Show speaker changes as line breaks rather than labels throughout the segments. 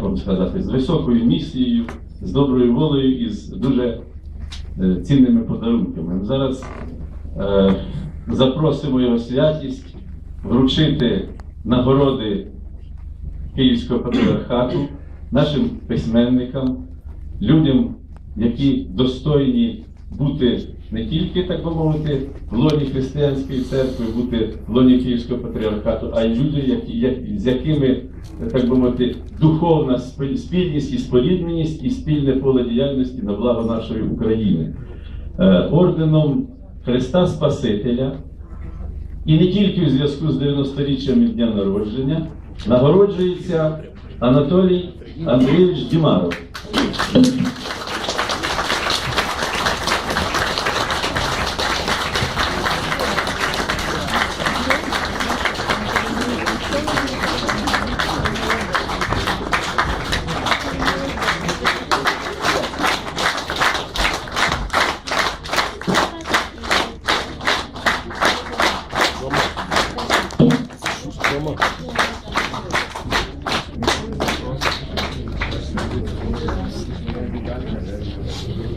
вам сказати, з високою місією, з доброю волею і з дуже е, цінними подарунками. Ми Зараз е, запросимо його святість вручити нагороди Київського патріархату нашим письменникам, людям, які достойні бути не тільки, так би мовити, в лоні християнської церкви, бути в лоні Київського патріархату, а й люди, які, як- з якими, так би мовити, духовна спільність і спорідненість і спільне поле діяльності на благо нашої України. Е, Орденом Христа Спасителя і не тільки у зв'язку з 90-річчям від дня народження нагороджується Анатолій Андрійович Дімаров.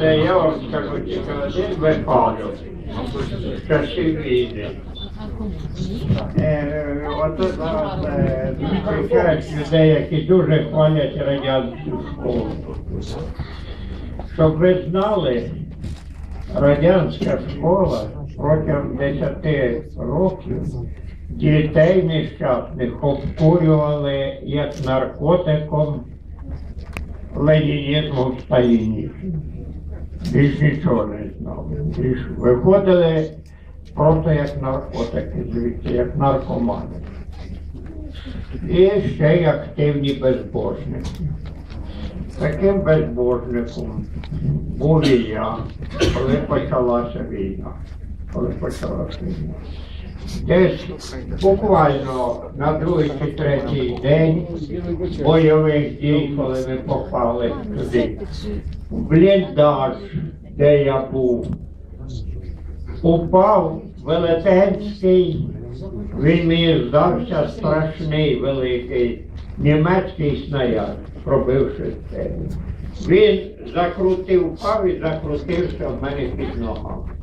Це я вам скажу тільки один випадок. Війни. Е, е, людей, які дуже хвалять радянську школу. Щоб ви знали, радянська школа протягом 10 років дітей нещасних обкурювали як наркотиком ленінізмом сталінізмом. Більш нічого не знали. Більш виходили просто як наркотики, звідси, як наркомани. І ще й активні безбожники. Таким безбожником був і я, коли почалася війна. Коли почалася війна. Десь буквально на другий чи третій день бойових дій, коли ми попали туди. В бліндаж, де я був, упав велетенський, він мені здався страшний великий німецький снаряд, пробивши стелю. Він закрутив, впав і закрутився в мене під ногами.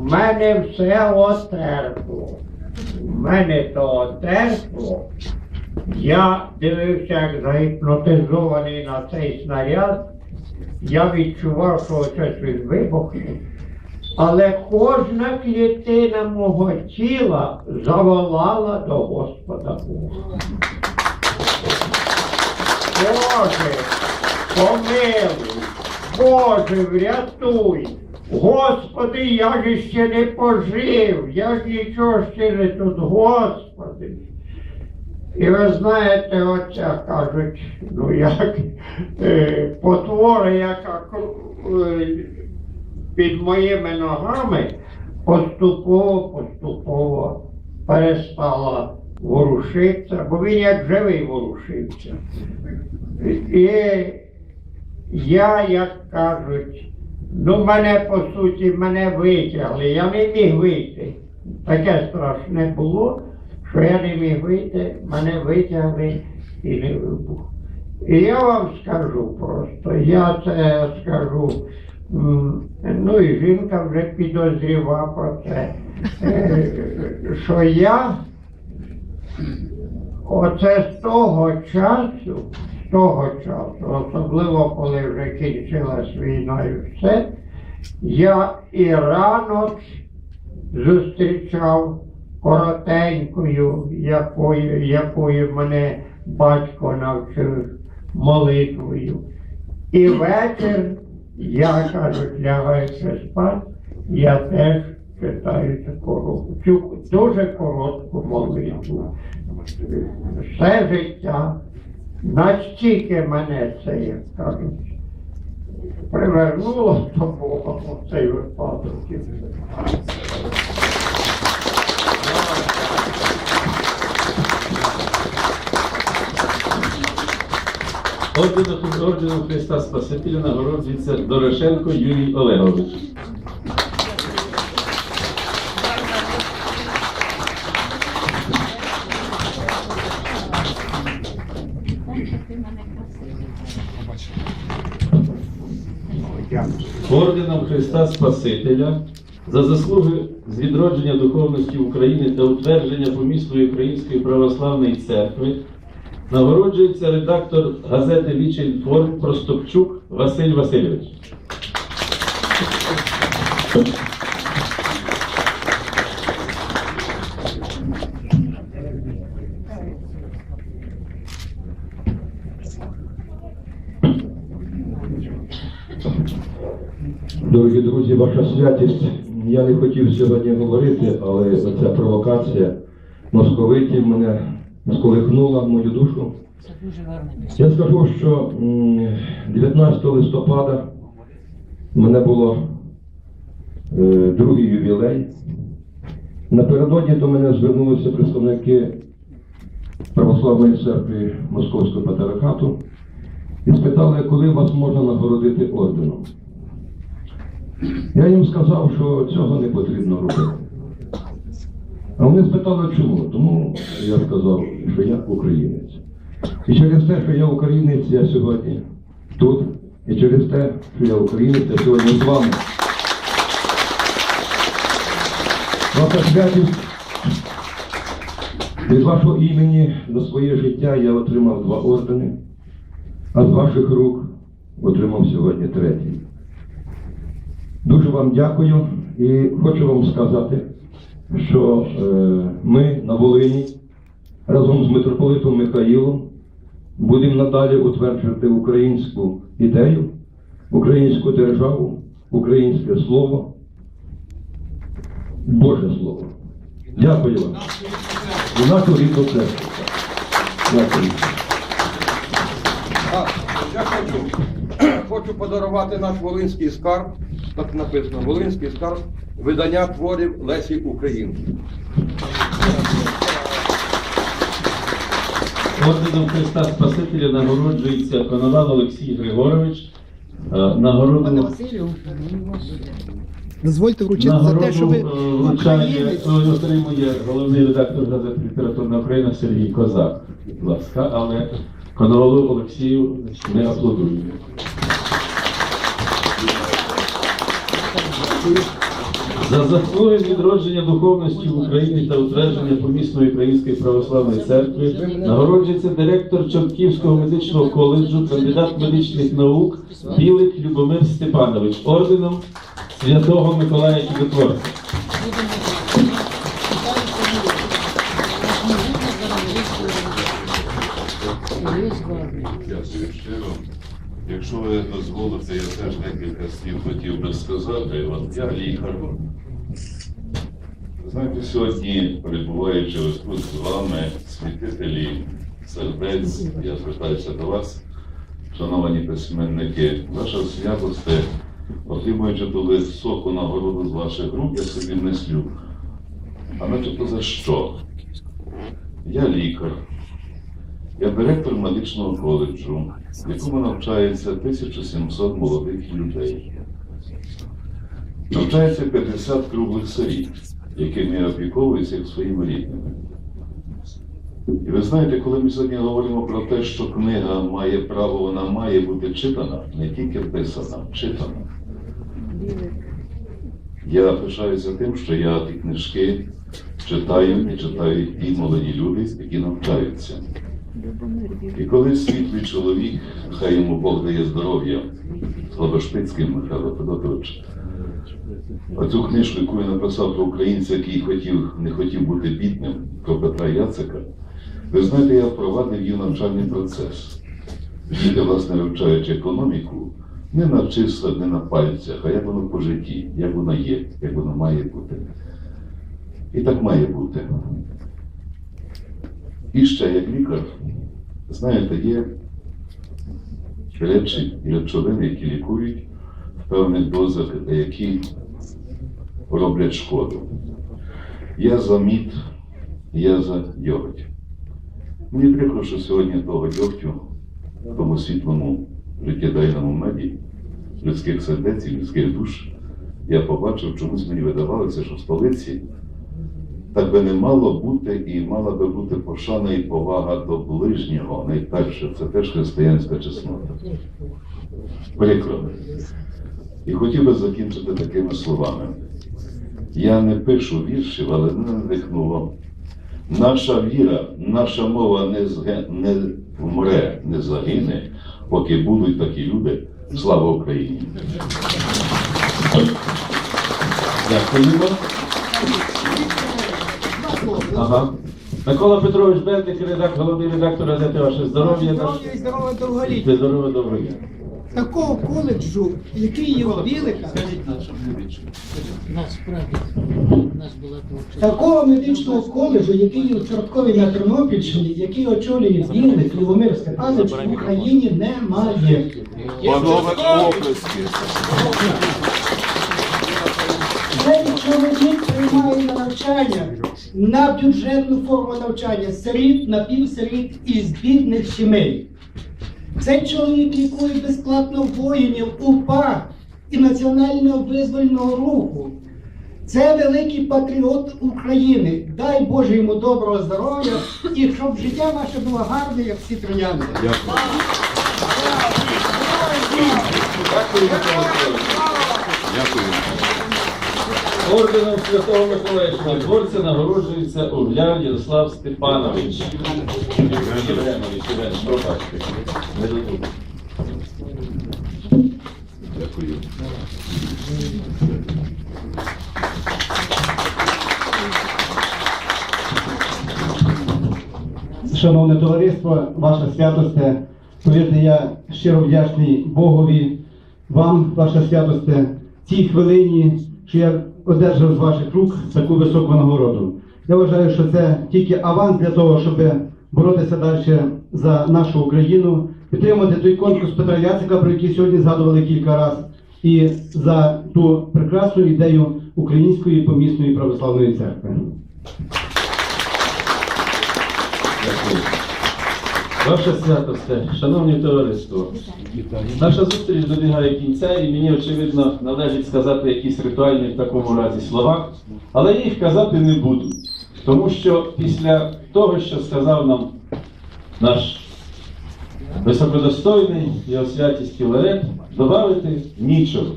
У мене все отерпло. У мене то отерпло. Я дивився, як загіпнотизований на цей снаряд. Я відчував, що щось він вибухне. Але кожна клітина мого тіла заволала до Господа Бога. Боже, помилуй, Боже, врятуй. Господи, я ж ще не пожив, я ж нічого ще не тут, Господи. І ви знаєте, оця кажуть, ну як е, потвора, яка е, під моїми ногами поступово, поступово перестала ворушитися, бо він як живий ворушився. І я, як кажуть, ну мене по суті мене витягли, я не міг вийти. Таке страшне було, що я не міг вийти, мене витягли і не вибух. І я вам скажу просто, я це скажу, ну і жінка вже підозріла про це, е, що я оце з того часу, того часу, особливо коли вже кінчилась війна і все, я і ранок зустрічав коротенькою, якою, якою мене батько навчив молитвою. І вечір, я кажуть, лягаючи спати, я теж читаю таку цю дуже коротку молитву. Все життя Настільки мене це, як кажуть, привернуло до Бога в цей випадок.
орденом Христа Спасителя нагороджується Дорошенко Юрій Олегович. Христа Спасителя за заслуги з відродження духовності України та утвердження помісної Української православної церкви нагороджується редактор газети Віче інформ Простопчук Василь Васильович.
Дорогі друзі, ваша святість, я не хотів сьогодні говорити, але ця провокація московитів мене сколихнула в мою душу. Я скажу, що 19 листопада в мене було е, другий ювілей. Напередодні до мене звернулися представники Православної церкви Московського патріархату і спитали, коли вас можна нагородити орденом. Я їм сказав, що цього не потрібно робити. А вони спитали, чому? Тому я сказав, що я українець. І через те, що я українець, я сьогодні тут. І через те, що я українець, я сьогодні з вами. Ваша святість, від вашого імені за своє життя я отримав два ордени, а з ваших рук отримав сьогодні третій. Дуже вам дякую і хочу вам сказати, що е, ми на Волині разом з митрополитом Михаїлом будемо надалі утверджувати українську ідею, українську державу, українське слово, Боже Слово. Дякую вам. І нашу рідну церкву. Дякую.
Я хочу, хочу подарувати наш Волинський скарб, так написано, Волинський скарб, видання творів Лесі Українки.
Орденом Христа Спасителя нагороджується Коновал Олексій Григорович. Е, Нагороду,
дозвольте вручити за те, що ви
е, вручає, е, отримує головний редактор газети Літературна Україна Сергій Козак. Будь ласка, але Коновалу Олексію не аплодуємо. За заслуги відродження духовності в Україні та утвердження помісної Української православної церкви нагороджується директор Чортківського медичного коледжу, кандидат медичних наук Білик Любомир Степанович орденом Святого Миколая Чудотворця.
Дякую. Якщо ви дозволите, я теж декілька слів хотів би сказати. От я лікар. Знаєте, сьогодні, перебуваючи ось тут з вами, святителі сердець, я звертаюся до вас, шановані письменники, ваша святосте, отримуючи ту високу нагороду з ваших рук, я собі мислю. А начебто за що? Я лікар. Я директор медичного коледжу, в якому навчається 1700 молодих людей. Навчається 50 круглих сиріт, якими я опіковуюся як своїми рідними. І ви знаєте, коли ми сьогодні говоримо про те, що книга має право, вона має бути читана, не тільки писана, читана. Я пишаюся тим, що я ті книжки читаю і читають ті молоді люди, які навчаються. І коли світлий чоловік, хай йому Бог дає здоров'я, Слабошпицький Михайло Федотович, оцю книжку, яку я написав про українця, який хотів, не хотів бути бідним, про Петра Яцика, ви знаєте, я впровадив її навчальний процес. Діти, власне, вивчаючи економіку, не на числах, не на пальцях, а як воно по житті, як воно є, як воно має бути. І так має бути. І ще як лікар, Знаєте, є речі і речовини, які лікують в певних дозах, які роблять шкоду. Я за мід, я за дьоготь. Мені прикро, що сьогодні того дьогтю в тому світлому життєдайному меді людських сердець і людських душ я побачив, чомусь мені видавалося, що в столиці так би не мало бути і мала би бути пошана і повага до ближнього. Найперше, це теж християнська чеснота. Прикро. І хотів би закінчити такими словами. Я не пишу віршів, але мене надихнуло. Наша віра, наша мова не, зге, не вмре, не загине, поки будуть такі люди. Слава Україні!
Дякуємо. Ага. Микола Петрович Бендик, редактор, головний редактор газети Ваше здоров'я.
Здоров'я і здорове довголіття.
Ти здоров'я добрий.
Такого коледжу, який є в
Скажіть нам, щоб люди чули.
Насправді, у нас була творча.
такого медичного коледжу, який є в Чорткові на Тернопільщині, який очолює Білик, Любомир Степанович, в Україні немає. Цей чоловік приймає на навчання, на бюджетну форму навчання сиріт, напівсиріт із бідних сімей. Цей чоловік лікує безплатно воїнів УПА і Національного визвольного руху. Це великий патріот України. Дай Боже йому доброго здоров'я і щоб життя наше було гарне, як всі трояни.
Орденом Святого Миколаївського дворця нагороджується Угляр Ярослав Степанович.
Дякую.
Шановне товариство, ваша святосте, повірте, я щиро вдячний Богові, вам, ваша святосте, цій хвилині, що я одержав з ваших рук таку високу нагороду. Я вважаю, що це тільки аванс для того, щоб боротися далі за нашу Україну, підтримати той конкурс Петра Яцика, про який сьогодні згадували кілька разів, і за ту прекрасну ідею Української помісної православної церкви.
Дякую. Ваше святосте, шановні товариство, наша зустріч добігає кінця, і мені, очевидно, належить сказати якісь ритуальні в такому разі слова, але я їх казати не буду. Тому що після того, що сказав нам наш високодостойний його святість Філарет, додати нічого.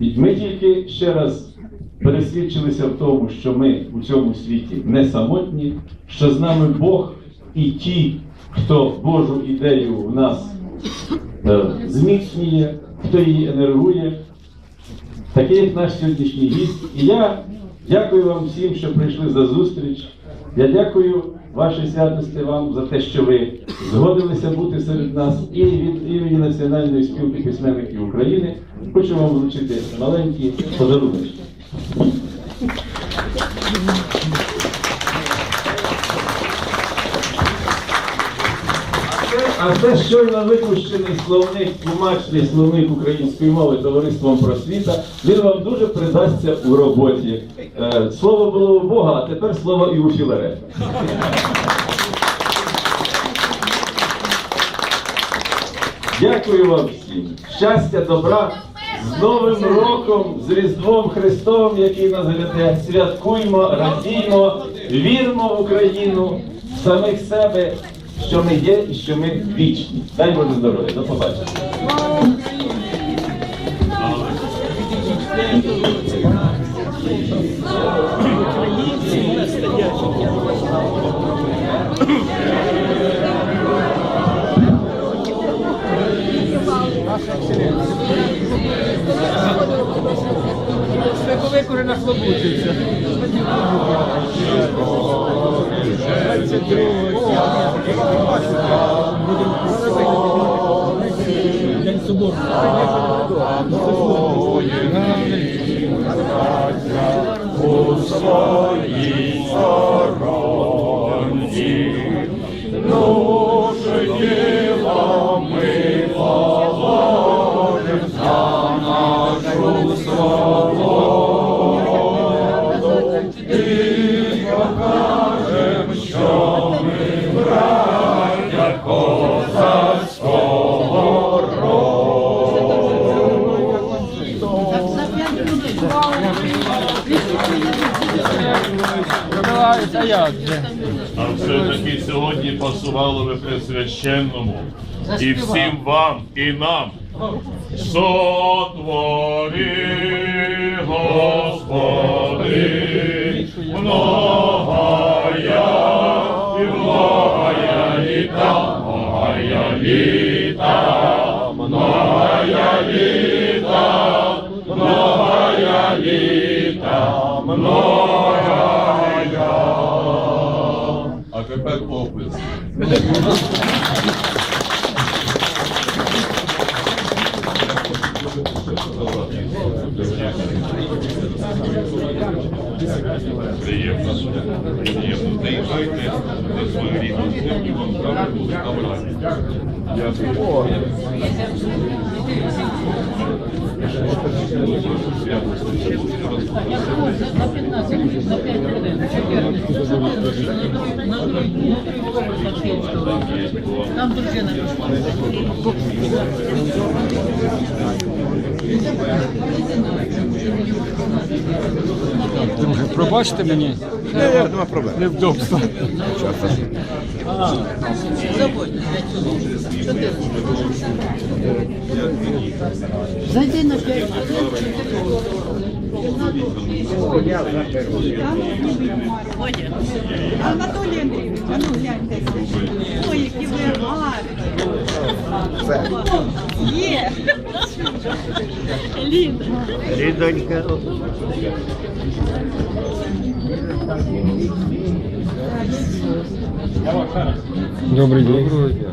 І Ми тільки ще раз пересвідчилися в тому, що ми у цьому світі не самотні, що з нами Бог і ті, хто Божу ідею в нас е, зміцнює, хто її енергує, такий як наш сьогоднішній гість. І я дякую вам всім, що прийшли за зустріч. Я дякую вашій святості вам за те, що ви згодилися бути серед нас і від імені Національної спілки письменників України хочу вам вручити маленькі подарунки. А це щойно випущений словник, тлумачний словник української мови товариством просвіта. Він вам дуже придасться у роботі. Е, Слово було у Бога, а тепер слово і у Філарета. Дякую вам всім. Щастя, добра. З Новим роком, з Різдвом Христовим, який нас гляде. Святкуймо, радіймо, вірмо в Україну, в самих себе, що ми є і що ми вічні. Дай Боже здоров'я. До побачення.
Свяковик уже наслобучився. День собору.
у
сьогодні пасувало ви при священному. І всім вам, і нам. Сотвори, Господи, многая і многая літа, многая літа, многая літа, многая літа, многая. А тепер опис. Приємно. Приємно. Заїжджайте на свою рідну землю, вам правильно буде там раді. Дякую.
На 15, на 5 хвилин. 14. На другий поверх на Київського. Там дружина пішла.
Друже, пробачте мені. Не, Нема проблем. Невдобство.
Зайди на 5
Анатолій Андрійович, а ну гляньте. Ой, які ви гарні. Є. Ліда.
Лідонька.
Добрий день. Доброго дня.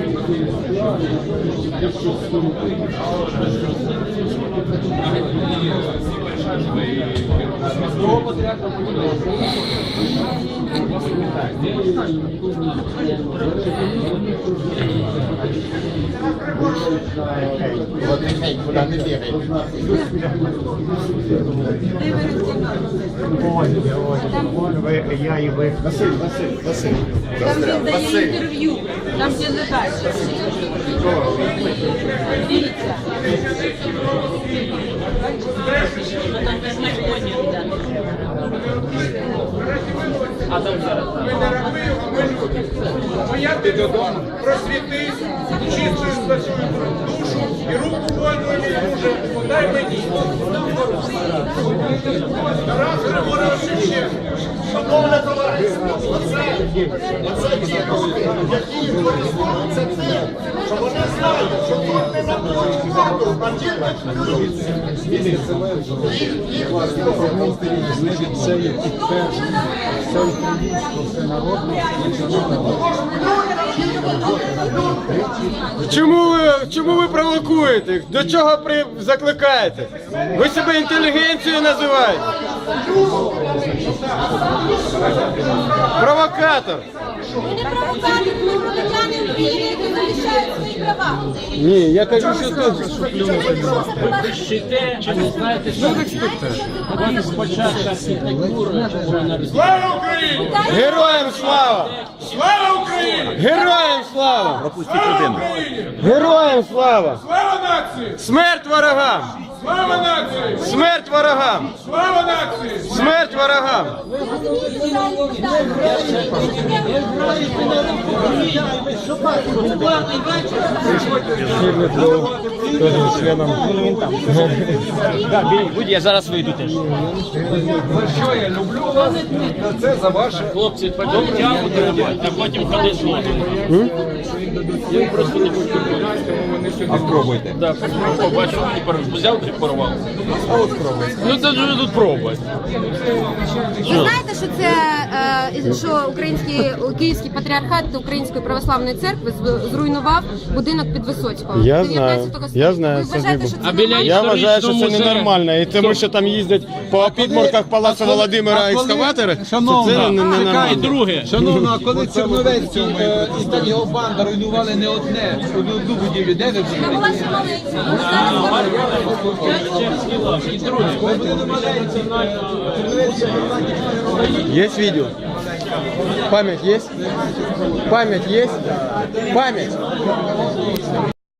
Ви, я і ви.
Там він дає інтерв'ю. Там все люди. Моя
Ти додому просвітись, чистою свою душу і руку вольну не друже, подай мені. Тарас Григорович Шевченко. Шановне товариство, оце, оце ті люди, які користуються тим, що вони знають, що тут не набують воду, а тільки плюс. Їх, їх
Це є підтвердження. Все українське, все народне. Чому ви, чому ви провокуєте? До чого при закликаєте? Ви себе інтелігенцією називаєте? Провокатор.
Ви не провокатор, ми громадяни України, захищають свої права.
Ні, я кажу, що тут.
Кричите, а ви знаєте, що От спочатку архітектура повинна
Слава Україні!
Героям слава!
Слава Україні!
Героям слава!
Слава Україні!
Героям слава!
Слава нації!
Смерть ворогам!
Слава нації!
Смерть ворогам!
Слава нації!
Смерть ворогам!
Я зараз вийду теж.
Що я люблю вас? Це за ваше.
Хлопці, а потім ходи. Я просто не хочу.
А спробуйте.
Так, бачу, тепер взяв
і порвав. Ну це ж тут пробувати.
Ви знаєте, що це що український київський патріархат Української православної церкви зруйнував будинок під Висоцького.
Я
19
знаю, я знаю,
Ви вважаєте, що це
А біля?
Я вважаю, що це ненормально, і тому що там їздять по підморках палацу Володимира екскаватори, це не- не
друге,
Шановна, а коли Черновецькі е, і та його банда руйнували не одне, одну одну будівлю, де ви були?
Есть видео? Память есть? Память есть? Память!